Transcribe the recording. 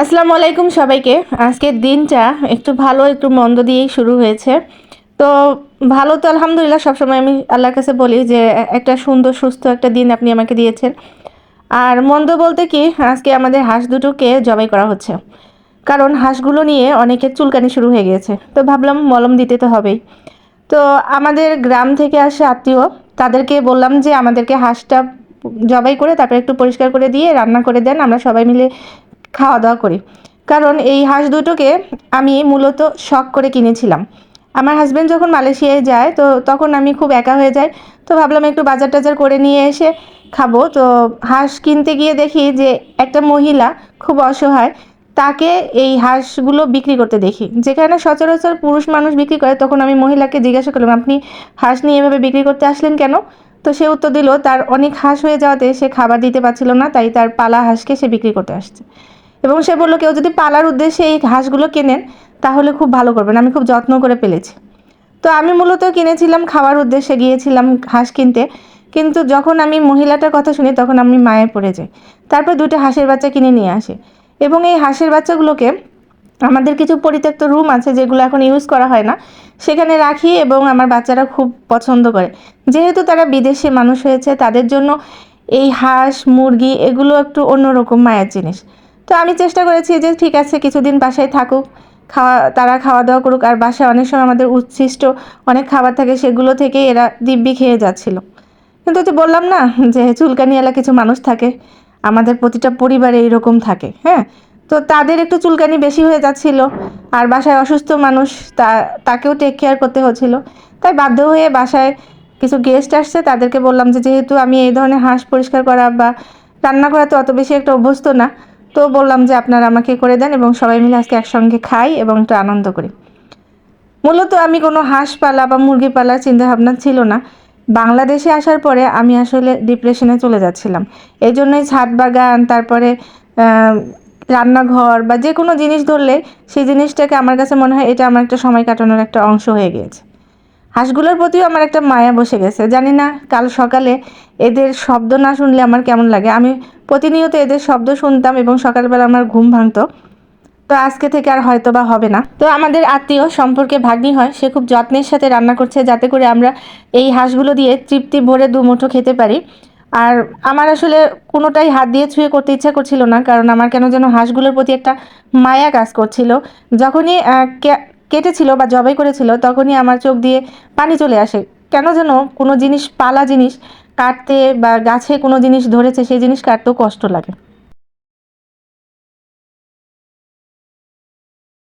আসসালামু আলাইকুম সবাইকে। আজকের দিনটা একটু ভালো, একটু মন্দ দিয়েই শুরু হয়েছে। তো ভালো তো আলহামদুলিল্লাহ, সবসময় আমি আল্লাহর কাছে বলি যে, একটা সুন্দর, সুস্থ একটা দিন আপনি আমাকে দিয়েছেন। আর মন্দ বলতে কি, আজকে আমাদের হাঁস দুটোকে জবাই করা হচ্ছে। কারণ হাঁসগুলো নিয়ে অনেকের চুলকানি শুরু হয়ে গিয়েছে। তো ভাবলাম মলম দিতে তো হবেই। তো আমাদের গ্রাম থেকে আসে আত্মীয়, তাদেরকে বললাম যে, আমাদেরকে হাঁসটা জবাই করে তারপরে একটু পরিষ্কার করে দিয়ে রান্না করে দেন। আমরা সবাই মিলে খাওয়া দাওয়া করি। কারণ এই হাঁস দুটোকে আমি মূলত শখ করে কিনেছিলাম। আমার হাজব্যান্ড যখন মালয়েশিয়ায় যায়, তো তখন আমি খুব একা হয়ে যাই। তো ভাবলাম একটু বাজার টাজার করে নিয়ে এসে খাব। তো হাঁস কিনতে গিয়ে দেখি যে একটা মহিলা খুব অসহায়, তাকে এই হাঁসগুলো বিক্রি করতে দেখি। যেখানে সচরাচর পুরুষ মানুষ বিক্রি করে, তখন আমি মহিলাকে জিজ্ঞাসা করলাম, আপনি হাঁস নিয়ে এভাবে বিক্রি করতে আসলেন কেন? তো সে উত্তর দিল, তার অনেক হাঁস হয়ে যাওয়াতে সে খাবার দিতে পারছিল না, তাই তার পালা হাঁসকে সে বিক্রি করতে আসছে। এবং সে বলল, কেউ যদি পালার উদ্দেশ্যে এই হাঁসগুলো কেনেন, তাহলে খুব ভালো করবেন। আমি খুব যত্ন করে পেলেছি। তো আমি মূলত কিনেছিলাম খাওয়ার উদ্দেশ্যে গিয়েছিলাম হাঁস কিনতে। কিন্তু যখন আমি মহিলাটার কথা শুনি, তখন আমি মায়ে পড়ে যাই। তারপর দুটো হাঁসের বাচ্চা কিনে নিয়ে আসে। এবং এই হাঁসের বাচ্চাগুলোকে আমাদের কিছু পরিত্যক্ত রুম আছে, যেগুলো এখন ইউজ করা হয় না, সেখানে রাখি এবং আমার বাচ্চারা খুব পছন্দ করে। যেহেতু তারা বিদেশে মানুষ হয়েছে, তাদের জন্য এই হাঁস, মুরগি, এগুলো একটু অন্যরকম মায়ের জিনিস। তো আমি চেষ্টা করেছি যে ঠিক আছে, কিছুদিন বাসায় থাকুক, খাওয়া, তারা খাওয়া দাওয়া করুক, আর বাসায় অনেক সময় আমাদের উচ্ছিষ্ট অনেক খাবার থাকে সেগুলো থেকেই এরা দিব্যি খেয়ে যাচ্ছিল। কিন্তু যে বললাম না, যে চুলকানিওয়ালা কিছু মানুষ থাকে, আমাদের প্রতিটা পরিবারে এইরকম থাকে হ্যাঁ? তো তাদের একটু চুলকানি বেশি হয়ে যাচ্ছিল, আর বাসায় অসুস্থ মানুষ, তা, তাকেও টেক কেয়ার করতে হচ্ছিল। তাই বাধ্য হয়ে বাসায় কিছু গেস্ট আসছে, তাদেরকে বললাম যে যেহেতু আমি এই ধরনের হাঁস পরিষ্কার করা বা রান্না করা তো অত বেশি একটা অভ্যস্ত না তো বললাম যে আপনারা আমাকে করে দেন এবং সবাই মিলে আজকে একসঙ্গে খাই এবং একটু আনন্দ করি। মূলত আমি কোনো হাঁস পালা বা মুরগি পালার চিন্তাভাবনা ছিল না। বাংলাদেশে আসার পরে আমি আসলে ডিপ্রেশনে চলে যাচ্ছিলাম। এই জন্যই ছাদ বাগান, তারপরে রান্নাঘর বা যে কোনো জিনিস ধরলে সেই জিনিসটাকে আমার কাছে মনে হয় এটা আমার একটা সময় কাটানোর একটা অংশ হয়ে গিয়েছে। হাঁসগুলোর প্রতিও আমার একটা মায়া বসে গেছে। জানি না কাল সকালে এদের শব্দ না শুনলে আমার কেমন লাগে। আমি প্রতিনিয়ত এদের শব্দ শুনতাম এবং সকালবেলা আমার ঘুম ভাঙতো। তো আজকে থেকে আর হয়তো বা হবে না। তো আমাদের আত্মীয় সম্পর্কে ভাগ্নি হয়, সে খুব যত্নের সাথে রান্না করছে যাতে করে আমরা এই হাঁসগুলো দিয়ে তৃপ্তি ভরে দু মুঠো খেতে পারি। আর আমার আসলে কোনোটাই হাত দিয়ে ছুঁয়ে করতে ইচ্ছা করছিল না, কারণ আমার কেন যেন হাঁসগুলোর প্রতি একটা মায়া কাজ করছিল। যখনই কেটেছিল বা জবাই করেছিল, তখনই আমার চোখ দিয়ে পানি চলে আসে। কেন যেন কোনো জিনিস, পালা জিনিস কাটতে বা গাছে কোনো জিনিস ধরেছে সেই জিনিস কাটতেও কষ্ট লাগে।